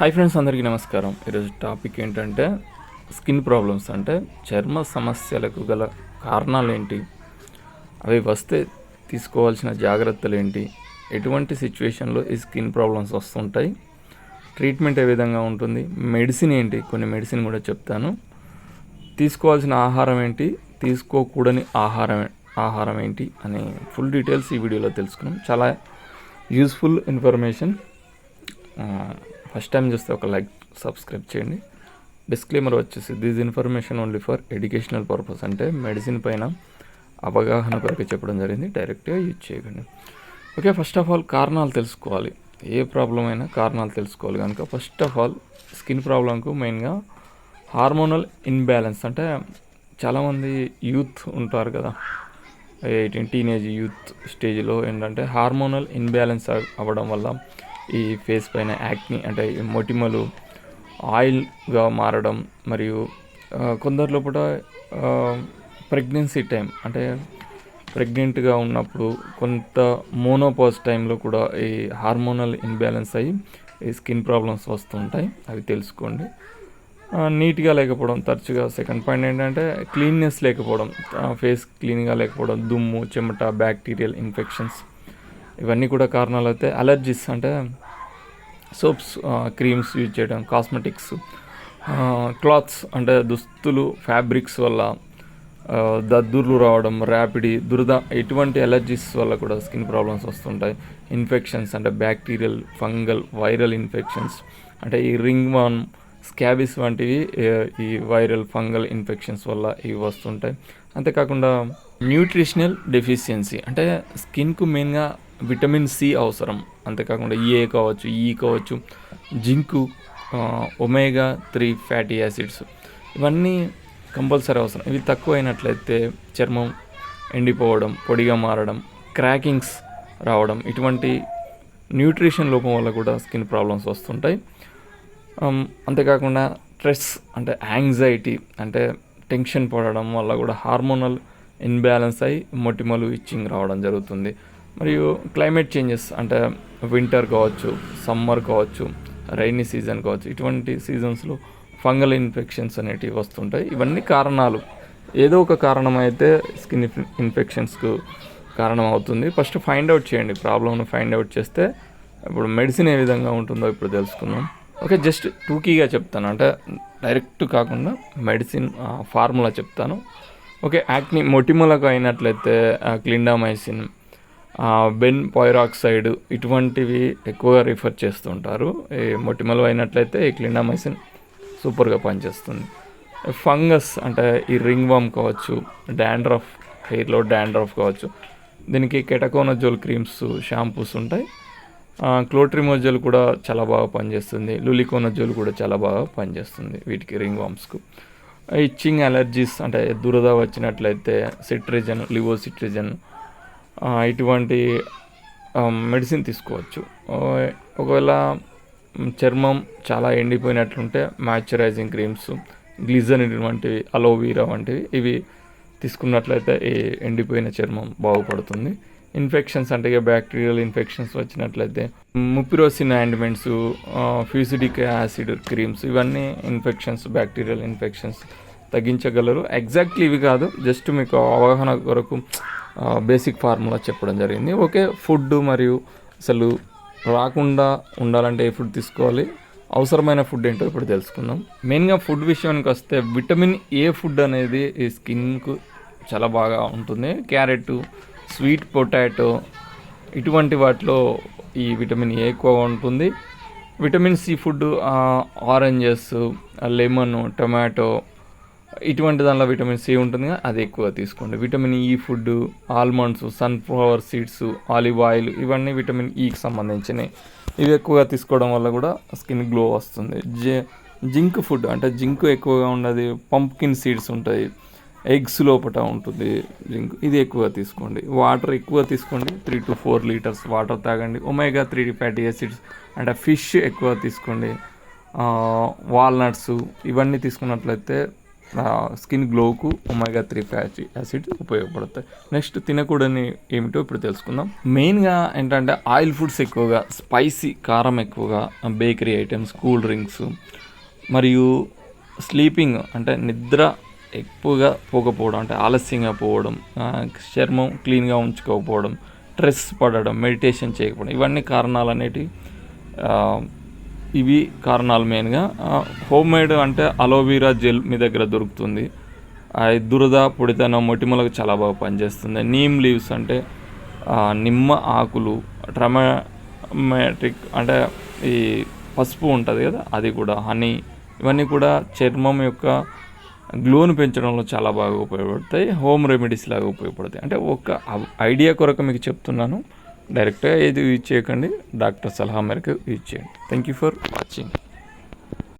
Hi friends అందరికీ నమస్కారం. ఈరోజు టాపిక్ ఏంటంటే స్కిన్ ప్రాబ్లమ్స్ అంటే చర్మ సమస్యలకు గల కారణాలు ఏంటి అవి వస్తే తీసుకోవాల్సిన జాగ్రత్తలు ఏంటి ఎటువంటి సిచ్యువేషన్లో ఈ స్కిన్ ప్రాబ్లమ్స్ వస్తుంటాయి? ట్రీట్మెంట్ ఏ విధంగా ఉంటుంది? మెడిసిన్ ఏంటి? కొన్ని మెడిసిన్ కూడా చెప్తాను. తీసుకోవాల్సిన ఆహారం ఏంటి? తీసుకోకూడని ఆహారం ఆహారం ఏంటి? అనే ఫుల్ డీటెయిల్స్ ఈ వీడియోలో తెలుసుకున్నాం. చాలా యూస్ఫుల్ ఇన్ఫర్మేషన్ ఫస్ట్ టైం చూస్తే ఒక లైక్ సబ్స్క్రైబ్ చేయండి. డిస్క్లైమర్ వచ్చేసి this information only for educational purpose అంటే మెడిసిన్ పైన అవగాహన కొరకు చెప్పడం జరిగింది. డైరెక్ట్గా యూజ్ చేయకండి. ఓకే ఫస్ట్ ఆఫ్ ఆల్ కారణాలు తెలుసుకోవాలి. ఏ ప్రాబ్లం అయినా కారణాలు తెలుసుకోవాలి కనుక ఫస్ట్ ఆఫ్ ఆల్ స్కిన్ ప్రాబ్లంకు మెయిన్గా హార్మోనల్ ఇన్బ్యాలెన్స్ అంటే చాలామంది యూత్ ఉంటారు కదా. ఎయిటీన్ టీనేజ్ యూత్ స్టేజ్లో ఏంటంటే హార్మోనల్ ఇన్బ్యాలెన్స్ అవ్వడం వల్ల ఈ ఫేస్ పైన యాక్ని అంటే ఈ మొటిమలు ఆయిల్గా మారడం మరియు ఆ, కొందరిలో కూడా ప్రెగ్నెన్సీ టైం అంటే ప్రెగ్నెంట్గా ఉన్నప్పుడు కొంత మోనోపాజ్ టైంలో కూడా ఈ హార్మోనల్ ఇన్బ్యాలెన్స్ అయ్యి ఈ స్కిన్ ప్రాబ్లమ్స్ వస్తుంటాయి అవి తెలుసుకోండి. నీట్గా లేకపోవడం తరచుగా సెకండ్ పాయింట్ ఏంటంటే క్లీన్నెస్ లేకపోవడం ఫేస్ క్లీన్గా లేకపోవడం దుమ్ము చెమట బ్యాక్టీరియల్ ఇన్ఫెక్షన్స్ ఇవన్నీ కూడా కారణాలు అయితే అలర్జీస్ అంటే సోప్స్ క్రీమ్స్ యూజ్ చేయడం కాస్మెటిక్స్ క్లాత్స్ అంటే దుస్తులు ఫ్యాబ్రిక్స్ వల్ల దద్దుర్లు రావడం ర్యాపిడి దురద ఎటువంటి ఎలర్జీస్ వల్ల కూడా స్కిన్ ప్రాబ్లమ్స్ వస్తుంటాయి. ఇన్ఫెక్షన్స్ అంటే బ్యాక్టీరియల్ ఫంగల్ వైరల్ ఇన్ఫెక్షన్స్ అంటే ఈ రింగ్ వాన్ స్కాబిస్ వంటివి ఈ వైరల్ ఫంగల్ ఇన్ఫెక్షన్స్ వల్ల ఇవి వస్తుంటాయి. అంతేకాకుండా న్యూట్రిషనల్ డెఫిషియన్సీ అంటే స్కిన్కు మెయిన్గా విటమిన్ సి అవసరం. అంతేకాకుండా ఏ కావచ్చు ఈ కావచ్చు zinc omega three fatty acids. ఇవన్నీ కంపల్సరీ అవసరం. ఇవి తక్కువ అయినట్లయితే చర్మం ఎండిపోవడం పొడిగా మారడం క్రాకింగ్స్ రావడం ఇటువంటి న్యూట్రిషన్ లోపం వల్ల కూడా స్కిన్ ప్రాబ్లమ్స్ వస్తుంటాయి. అంతేకాకుండా స్ట్రెస్ అంటే యాంగ్జైటీ అంటే టెన్షన్ పడడం వల్ల కూడా హార్మోనల్ ఇన్బ్యాలెన్స్ అయి మొటిమలు ఇచ్చింగ్ రావడం జరుగుతుంది. మరియు క్లైమేట్ చేంజెస్ అంటే వింటర్ కావచ్చు సమ్మర్ కావచ్చు రైనీ సీజన్ కావచ్చు ఇటువంటి సీజన్స్లో ఫంగల్ ఇన్ఫెక్షన్స్ అనేటివి వస్తుంటాయి. ఇవన్నీ కారణాలు. ఏదో ఒక కారణం అయితే స్కిన్ ఇన్ఫెక్షన్స్కు కారణం అవుతుంది ఫస్ట్ ఫైండ్ అవుట్ చేయండి. ప్రాబ్లమ్ను ఫైండ్ అవుట్ చేస్తే ఇప్పుడు మెడిసిన్ ఏ విధంగా ఉంటుందో ఇప్పుడు తెలుసుకుందాం. ఓకే జస్ట్ టూకీగా చెప్తాను. అంటే డైరెక్ట్ కాకుండా మెడిసిన్ ఫార్ములా చెప్తాను. ఓకే యాక్ని మొటిమలకు అయినట్లయితే క్లిండామైసిన్ బెన్ పైరాక్సైడ్ ఇటువంటివి ఎక్కువగా రిఫర్ చేస్తుంటారు. ఈ మొటిమలు అయినట్లయితే ఈ క్లినామైసిన్ సూపర్గా పనిచేస్తుంది. ఫంగస్ అంటే ఈ రింగ్ వామ్ కావచ్చు డాండ్రఫ్ హెయిర్లో డాండ్రఫ్ కావచ్చు దీనికి కెటకోనజోల్ క్రీమ్స్ షాంపూస్ ఉంటాయి. క్లోట్రిమోజోల్ కూడా చాలా బాగా పనిచేస్తుంది. లులికోనజోల్ కూడా చాలా బాగా పనిచేస్తుంది వీటికి రింగ్ వామ్స్కు ఇచ్చింగ్ అలర్జీస్ అంటే దురద వచ్చినట్లయితే సిట్రిజన్ లివో సిట్రిజన్ ఇటువంటి మెడిసిన్ తీసుకోవచ్చు. ఒకవేళ చర్మం చాలా ఎండిపోయినట్లుంటే మాయిశ్చరైజింగ్ క్రీమ్స్ గ్లిజరిన్ వంటివి అలోవీరా వంటివి ఇవి తీసుకున్నట్లయితే ఈ ఎండిపోయిన చర్మం బాగుపడుతుంది. ఇన్ఫెక్షన్స్ అంటే ఇక బ్యాక్టీరియల్ ఇన్ఫెక్షన్స్ వచ్చినట్లయితే mupirocin ointments fusidic acid creams ఇవన్నీ ఇన్ఫెక్షన్స్ బ్యాక్టీరియల్ ఇన్ఫెక్షన్స్ తగ్గించగలరు. ఎగ్జాక్ట్లీ ఇవి కాదు జస్ట్ మీకు అవగాహన కొరకు బేసిక్ ఫార్ములా చెప్పడం జరిగింది. ఓకే ఫుడ్ మరియు అసలు రాకుండా ఉండాలంటే ఏ ఫుడ్ తీసుకోవాలి? అవసరమైన ఫుడ్ ఏంటో ఇప్పుడు తెలుసుకుందాం. మెయిన్గా ఫుడ్ విషయానికి వస్తే విటమిన్ ఏ ఫుడ్ అనేది ఈ స్కిన్కు చాలా బాగా ఉంటుంది. క్యారెట్ స్వీట్ పొటాటో ఇటువంటి వాటిలో ఈ విటమిన్ ఏ ఎక్కువగా ఉంటుంది. Vitamin C food oranges lemon tomato ఇటువంటి దానిలో విటమిన్ సి ఉంటుంది అది ఎక్కువ తీసుకోండి. Vitamin E food almonds sunflower seeds olive oil ఇవన్నీ విటమిన్ ఈకి e సంబంధించినవి. ఇవి ఎక్కువగా తీసుకోవడం వల్ల కూడా స్కిన్ గ్లో వస్తుంది. జి జింక్ ఫుడ్ అంటే జింక్ ఎక్కువగా ఉన్నది పంప్కిన్ సీడ్స్ ఉంటాయి ఎగ్స్ లోపల ఉంటుంది జింక్ ఇది ఎక్కువ తీసుకోండి. వాటర్ ఎక్కువ తీసుకోండి three to four litres water తాగండి. ఒమేగా త్రీ ఫ్యాటీ యాసిడ్స్ అంటే ఫిష్ ఎక్కువ తీసుకోండి. వాల్నట్స్ ఇవన్నీ తీసుకున్నట్లయితే స్కిన్ గ్లోకు ఒమేగా త్రీ ఫ్యాటీ యాసిడ్ ఉపయోగపడతాయి. నెక్స్ట్ తినకూడని ఏమిటో ఇప్పుడు తెలుసుకుందాం. మెయిన్గా ఏంటంటే ఆయిల్ ఫుడ్స్ ఎక్కువగా స్పైసీ కారం ఎక్కువగా బేకరీ ఐటమ్స్ కూల్ డ్రింక్స్ మరియు స్లీపింగ్ అంటే నిద్ర ఎక్కువగా పోకపోవడం అంటే ఆలస్యంగా పోవడం చర్మం క్లీన్గా ఉంచుకోకపోవడం స్ట్రెస్ పడడం మెడిటేషన్ చేయకపోవడం ఇవన్నీ కారణాలు అనేటివి ఇవి కారణాలు మెయిన్గా హోమ్ మేడ్ అంటే అలోవీరా జెల్ మీ దగ్గర దొరుకుతుంది. అది దురద పొడితనం మొటిమలకు చాలా బాగా పనిచేస్తుంది. నీమ్ లీవ్స్ అంటే నిమ్మ ఆకులు ట్రమాటిక్ అంటే ఈ పసుపు ఉంటుంది కదా అది కూడా హనీ ఇవన్నీ కూడా చర్మం యొక్క గ్లోను పెంచడంలో చాలా బాగా ఉపయోగపడతాయి. హోమ్ రెమెడీస్ లాగా ఉపయోగపడతాయి. అంటే ఒక ఐడియా కొరకు మీకు చెప్తున్నాను. డైరెక్ట్గా ఏది యూజ్ చేయకండి డాక్టర్ సలహా మేరకు యూజ్ చేయండి. Thank you for watching